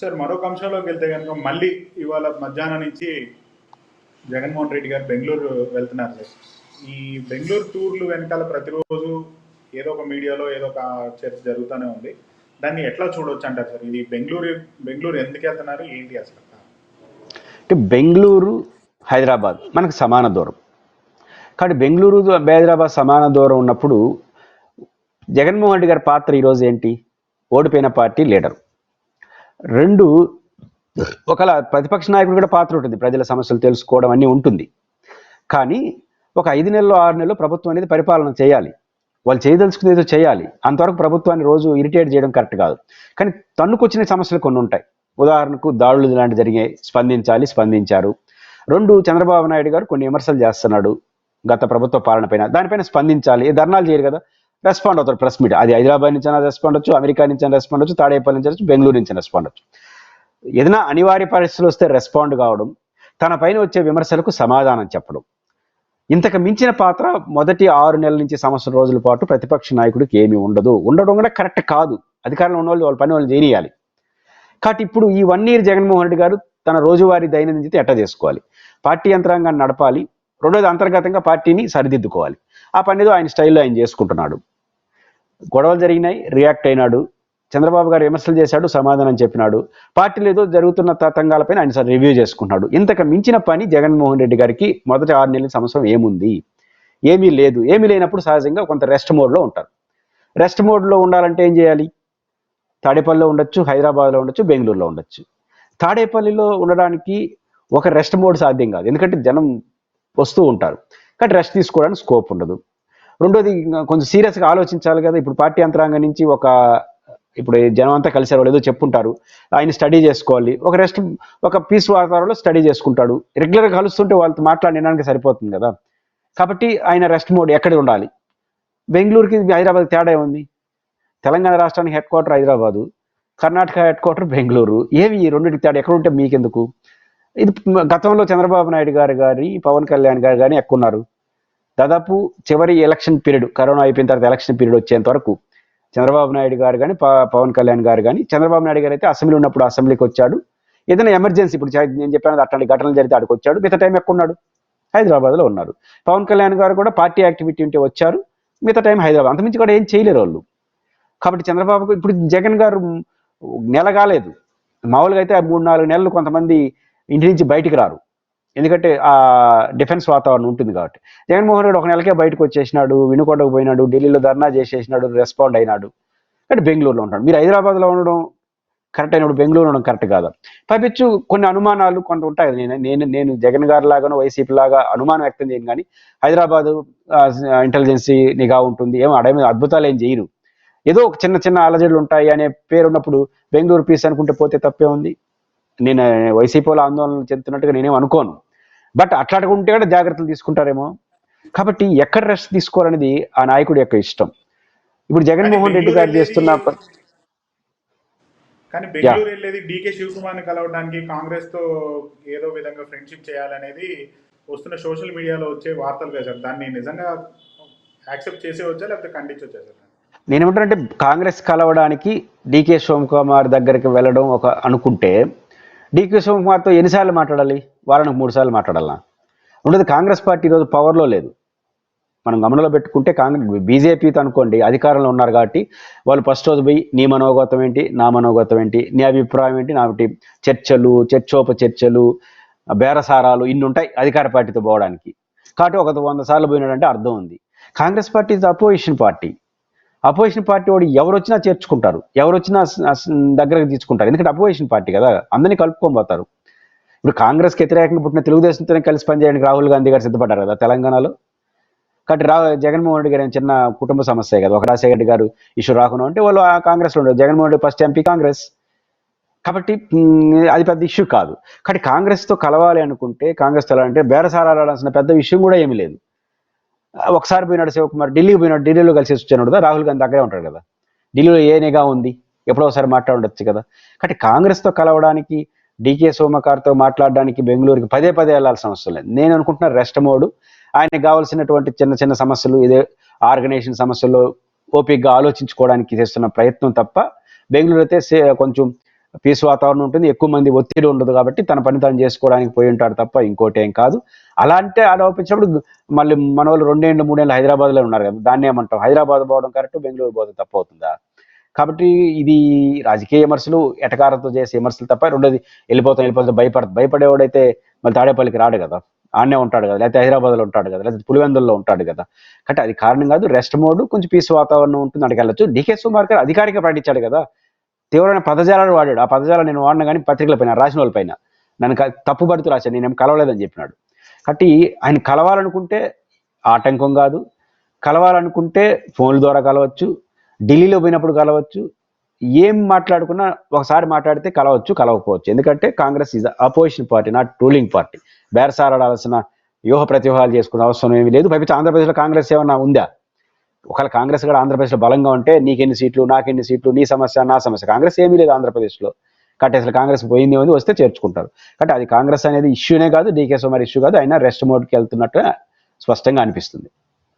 Sir మరొక అంశంలోకి వెళ్తే కనుక మళ్ళీ ఇవాళ మధ్యాహ్నం నుంచి జగన్మోహన్ రెడ్డి గారు బెంగళూరు వెళ్తున్నారు సార్. ఈ బెంగళూరు టూర్లు వెనకాల ప్రతిరోజు ఏదో ఒక మీడియాలో ఏదో ఒక చర్చ జరుగుతూనే ఉంది. దాన్ని ఎట్లా చూడొచ్చు అంటారు సార్? ఇది బెంగళూరు బెంగళూరు ఎందుకు వెళ్తున్నారు? ఏంటి అసలు? అంటే బెంగళూరు హైదరాబాద్ మనకు సమాన దూరం. కాబట్టి బెంగళూరు హైదరాబాద్ సమాన దూరం ఉన్నప్పుడు జగన్మోహన్ రెడ్డి గారి పాత్ర ఈరోజు ఏంటి? ఓడిపోయిన పార్టీ లీడర్. రెండు ఒకలా ప్రతిపక్ష నాయకుడు కూడా పాత్ర ఉంటుంది. ప్రజల సమస్యలు తెలుసుకోవడం అన్నీ ఉంటుంది. కానీ ఒక ఐదు నెలలు ఆరు నెలలు ప్రభుత్వం అనేది పరిపాలన చేయాలి. వాళ్ళు చేయదలుచుకునేదో ఏదో చేయాలి. అంతవరకు ప్రభుత్వాన్ని రోజు ఇరిటేట్ చేయడం కరెక్ట్ కాదు. కానీ తన్నుకొచ్చిన సమస్యలు కొన్ని ఉంటాయి. ఉదాహరణకు దాడులు ఇలాంటి జరిగాయి స్పందించాలి స్పందించారు. రెండు చంద్రబాబు నాయుడు గారు కొన్ని విమర్శలు చేస్తున్నాడు గత ప్రభుత్వ పాలన పైన దానిపైన స్పందించాలి. ధర్నాలు చేయరు కదా. రెస్పాండ్ అవుతారు ప్రెస్ మీట్ అది హైదరాబాద్ నుంచి అయినా రెస్పాండ్ వచ్చు అమెరికా నుంచి అయినా రెస్పాండ్ వచ్చు తాడేపల్లి నుంచి వచ్చు బెంగళూరు నుంచి రెస్పాండ్ వచ్చు ఏదైనా అనివార్య పరిస్థితులు వస్తే రెస్పాండ్ కావడం తన పైన వచ్చే విమర్శలకు సమాధానం చెప్పడం. ఇంతకు మించిన పాత్ర మొదటి ఆరు నెలల నుంచి సంవత్సరం రోజుల పాటు ప్రతిపక్ష నాయకుడికి ఏమీ ఉండదు. ఉండడం కూడా కరెక్ట్ కాదు. అధికారంలో ఉన్న వాళ్ళు వాళ్ళ పని వాళ్ళు చేయనియాలి కాబట్టి ఇప్పుడు ఈ వన్ ఇయర్ జగన్మోహన్ రెడ్డి గారు తన రోజువారీ దైనందిత ఎట్ట చేసుకోవాలి? పార్టీ యంత్రాంగాన్ని నడపాలి. రెండోది అంతర్గతంగా పార్టీని సరిదిద్దుకోవాలి. ఆ పనిదో ఆయన స్టైల్లో ఆయన చేసుకుంటున్నాడు. గొడవలు జరిగినాయి రియాక్ట్ అయినాడు. చంద్రబాబు గారు విమర్శలు చేశాడు సమాధానం చెప్పినాడు. పార్టీలు ఏదో జరుగుతున్న తతంగాలపైన ఆయన సరే రివ్యూ చేసుకుంటున్నాడు. ఇంతకు మించిన పని జగన్మోహన్ రెడ్డి గారికి మొదటి ఆరు నెలల సంవత్సరం ఏముంది? ఏమీ లేదు. ఏమీ లేనప్పుడు సహజంగా కొంత రెస్ట్ మోడ్లో ఉంటారు. రెస్ట్ మోడ్లో ఉండాలంటే ఏం చేయాలి? తాడేపల్లిలో ఉండొచ్చు హైదరాబాద్లో ఉండొచ్చు బెంగళూరులో ఉండొచ్చు. తాడేపల్లిలో ఉండడానికి ఒక రెస్ట్ మోడ్ సాధ్యం కాదు. ఎందుకంటే జనం వస్తూ ఉంటారు. కానీ రెస్ట్ తీసుకోవడానికి స్కోప్ ఉండదు. రెండోది కొంచెం సీరియస్గా ఆలోచించాలి కదా. ఇప్పుడు పార్టీ యంత్రాంగం నుంచి ఒక ఇప్పుడు జనం అంతా కలిసారు లేదో ఏదో చెప్పుంటారు. ఆయన స్టడీ చేసుకోవాలి. ఒక రెస్ట్ ఒక పీస్ వాతావరణంలో స్టడీ చేసుకుంటాడు. రెగ్యులర్గా కలుస్తుంటే వాళ్ళతో మాట్లాడడానికి సరిపోతుంది కదా. కాబట్టి ఆయన రెస్ట్ మోడ్ ఎక్కడ ఉండాలి? బెంగళూరుకి హైదరాబాద్ తేడా ఉంది తెలంగాణ రాష్ట్రానికి head quarter Hyderabad. Karnataka head quarter Bengaluru. ఏవి ఈ రెండింటికి తేడా? ఎక్కడ ఉంటే మీకెందుకు? ఇది గతంలో చంద్రబాబు నాయుడు గారు కానీ పవన్ కళ్యాణ్ గారు కానీ ఎక్కున్నారు దాదాపు చివరి ఎలక్షన్ పీరియడ్ కరోనా అయిపోయిన తర్వాత ఎలక్షన్ పీరియడ్ వచ్చేంత వరకు చంద్రబాబు నాయుడు గారు కానీ పవన్ కళ్యాణ్ గారు కానీ చంద్రబాబు నాయుడు గారు అయితే అసెంబ్లీ ఉన్నప్పుడు అసెంబ్లీకి వచ్చాడు. ఏదైనా ఎమర్జెన్సీ ఇప్పుడు నేను చెప్పాను అట్లాంటి ఘటనలు జరిగితే ఆడికి వచ్చాడు. మిగతా టైం ఎక్కున్నాడు హైదరాబాద్లో ఉన్నారు. పవన్ కళ్యాణ్ గారు కూడా పార్టీ యాక్టివిటీ ఉంటే వచ్చారు. మిగతా టైం హైదరాబాద్. అంతమించి కూడా ఏం చేయలేరు వాళ్ళు. కాబట్టి చంద్రబాబుకు ఇప్పుడు జగన్ గారు నెల కాలేదు. మామూలుగా అయితే మూడు నాలుగు నెలలు కొంతమంది ఇంటి నుంచి బయటికి రారు. ఎందుకంటే ఆ డిఫెన్స్ వాతావరణం ఉంటుంది కాబట్టి. జగన్మోహన్ రెడ్డి ఒక నెలకే బయటకు వచ్చేసినాడు వినుకొండకు పోయినాడు ఢిల్లీలో ధర్నా చేసేసినాడు రెస్పాండ్ అయినాడు. అంటే బెంగళూరులో ఉంటాడు. మీరు హైదరాబాద్లో ఉండడం కరెక్ట్ అయినప్పుడు బెంగళూరు ఉండడం కరెక్ట్ కాదు? పైపించు కొన్ని అనుమానాలు కొంత ఉంటాయి. నేను నేను నేను జగన్ గారి లాగానో వైసీపీ లాగా అనుమానం వ్యక్తం చేయను కానీ హైదరాబాద్ ఇంటెలిజెన్సీ నిఘా ఉంటుంది. ఏమో అడమే అద్భుతాలు ఏం చేయరు. ఏదో ఒక చిన్న చిన్న అలజడులు ఉంటాయి అనే పేరు ఉన్నప్పుడు బెంగళూరు పీస్ అనుకుంటే పోతే తప్పే ఉంది. నేను వైసీపీలో ఆందోళన చెందుతున్నట్టుగా నేనేం అనుకోను. బట్ అట్లాంటి ఉంటే కూడా జాగ్రత్తలు తీసుకుంటారేమో. కాబట్టి ఎక్కడ రెస్ట్ తీసుకోవాలనేది ఆ నాయకుడి యొక్క ఇష్టం. ఇప్పుడు జగన్మోహన్ రెడ్డి గారు చేస్తున్న కానీ బెంగళూరు వెళ్ళేది డీకే శివకుమార్ని కలవడానికి కాంగ్రెస్తో ఏదో విధంగా ఫ్రెండ్షిప్ చేయాలనేది వస్తున్న సోషల్ మీడియాలో వచ్చే వార్తలు కదా సార్. దాన్ని నిజంగా యాక్సెప్ట్ చేసే వచ్చా లేకపోతే ఖండించవచ్చా సార్? నేనేమంటానంటే కాంగ్రెస్ కలవడానికి డీకే శివకుమార్ దగ్గరికి వెళ్ళడం ఒక అనుకుంటే డీకే శివకుమార్తో ఎన్నిసార్లు మాట్లాడాలి? వారానికి మూడు సార్లు మాట్లాడాలా? ఉండదు కాంగ్రెస్ పార్టీ ఈరోజు పవర్లో లేదు. మనం గమనంలో పెట్టుకుంటే కాంగ్రెస్ బీజేపీతో అనుకోండి అధికారంలో ఉన్నారు కాబట్టి వాళ్ళు ఫస్ట్ రోజు పోయి నీ మనోగతం ఏంటి? నా మనోగతం ఏంటి? నీ అభిప్రాయం ఏంటి? నా చర్చలు చర్చోప చర్చలు బేరసారాలు ఇన్ని ఉంటాయి అధికార పార్టీతో పోవడానికి. కాబట్టి ఒక వంద సార్లు పోయినాడంటే అర్థం ఉంది. Congress party is opposition party. Opposition party వాడు ఎవరు వచ్చినా చేర్చుకుంటారు ఎవరు వచ్చినా దగ్గరకు తీసుకుంటారు. ఎందుకంటే అపోజిషన్ పార్టీ కదా అందరినీ కలుపుకోబోతారు ఇప్పుడు కాంగ్రెస్కి వ్యతిరేకంగా పుట్టిన తెలుగుదేశంతోనే కలిసి పనిచేయడానికి రాహుల్ గాంధీ గారు సిద్ధపడ్డారు కదా తెలంగాణలో. కాబట్టి రా జగన్మోహన్ రెడ్డి గారు చిన్న కుటుంబ సమస్య కదా ఒక రాజశేఖర రెడ్డి గారు ఇష్యూ రాకుండా అంటే వాళ్ళు ఆ కాంగ్రెస్లో ఉండరు. Jaganmohan Reddy first MP Congress. కాబట్టి అది పెద్ద ఇష్యూ కాదు. కాబట్టి కాంగ్రెస్తో కలవాలి అనుకుంటే కాంగ్రెస్ కలవాలంటే బేరసారాడాల్సిన పెద్ద విషయం కూడా ఏమీ లేదు. ఒకసారి పోయినాడు శివకుమార్ ఢిల్లీకి పోయినాడు ఢిల్లీలో కలిసి వచ్చాడు కదా రాహుల్ గాంధీ దగ్గరే ఉంటాడు కదా. ఢిల్లీలో ఏ నిఘా ఉంది? ఎప్పుడో ఒకసారి మాట్లాడవచ్చు కదా. కాబట్టి కాంగ్రెస్తో కలవడానికి డీకే సోమకార్తో మాట్లాడడానికి బెంగళూరుకి పదే పదే వెళ్ళాల్సిన అవసరం లేదు. నేను అనుకుంటున్నా రెస్ట్ మోడ్ ఆయనకు కావాల్సినటువంటి చిన్న చిన్న సమస్యలు ఇదే ఆర్గనైజేషన్ సమస్యల్లో ఓపిక్గా ఆలోచించుకోవడానికి చేస్తున్న ప్రయత్నం తప్ప బెంగళూరు అయితే సే- కొంచెం పీస్ వాతావరణం ఉంటుంది ఎక్కువ మంది ఒత్తిడి ఉండదు కాబట్టి తన పని తాను చేసుకోవడానికి పోయి ఉంటాడు తప్ప ఇంకోటి ఏం కాదు. అలా అంటే మళ్ళీ మన వాళ్ళు రెండేళ్ళు మూడేళ్ళు హైదరాబాద్లో ఉన్నారు కదా దాన్ని ఏమంటాం హైదరాబాద్ పోవడం కరెక్ట్ బెంగళూరు పోవడం తప్పు అవుతుందా? కాబట్టి ఇది రాజకీయ విమర్శలు ఎటకారంతో చేసే విమర్శలు తప్ప రెండోది వెళ్ళిపోతాం వెళ్ళిపోతాం భయపడదు. భయపడేవాడైతే మళ్ళీ తాడేపల్లికి రాడు కదా. ఆడనే ఉంటాడు కదా లేకపోతే హైదరాబాద్లో ఉంటాడు కదా లేకపోతే పులివెందుల్లో ఉంటాడు కదా. కాబట్టి అది కారణం కాదు రెస్ట్ మోడ్ కొంచెం పీస్ వాతావరణం ఉంటుంది అక్కడికి వెళ్ళొచ్చు. డికే సుమార్ గారు అధికారిక ప్రకటించాడు కదా. తీవ్రమైన పదజాలాలు వాడాడు. ఆ పదజాలం నేను వాడిన కానీ పత్రికల పైన రాసిన వాళ్ళ పైన. నన్ను క- తప్పుపడుతూ రాశాను నేనేం కలవలేదని చెప్పినాడు. కాబట్టి ఆయన కలవాలనుకుంటే ఆటంకం కాదు. కలవాలనుకుంటే ఫోన్ల ద్వారా కలవచ్చు. ఢిల్లీలో పోయినప్పుడు కలవచ్చు. ఏం మాట్లాడుకున్నా ఒకసారి మాట్లాడితే కలవచ్చు కలవకపోవచ్చు. ఎందుకంటే Congress is opposition party not ruling party బేరసారాడాల్సిన వ్యూహ ప్రతివ్యూహాలు చేసుకునే అవసరం ఏమీ లేదు. పైపించి ఆంధ్రప్రదేశ్లో కాంగ్రెస్ ఏమన్నా ఉందా? ఒకవేళ కాంగ్రెస్ కూడా ఆంధ్రప్రదేశ్లో బలంగా ఉంటే నీకెన్ని సీట్లు నాకెన్ని సీట్లు నీ సమస్య నా సమస్య. కాంగ్రెస్ ఏమీ లేదు ఆంధ్రప్రదేశ్లో. కాబట్టి అసలు కాంగ్రెస్ పోయింది ఉంది వస్తే చేర్చుకుంటారు. కాబట్టి అది కాంగ్రెస్ అనేది ఇష్యూనే కాదు డీకే సుమార్ ఇష్యూ కాదు. అయినా రెస్ట్ మోడ్కి వెళ్తున్నట్టు స్పష్టంగా అనిపిస్తుంది.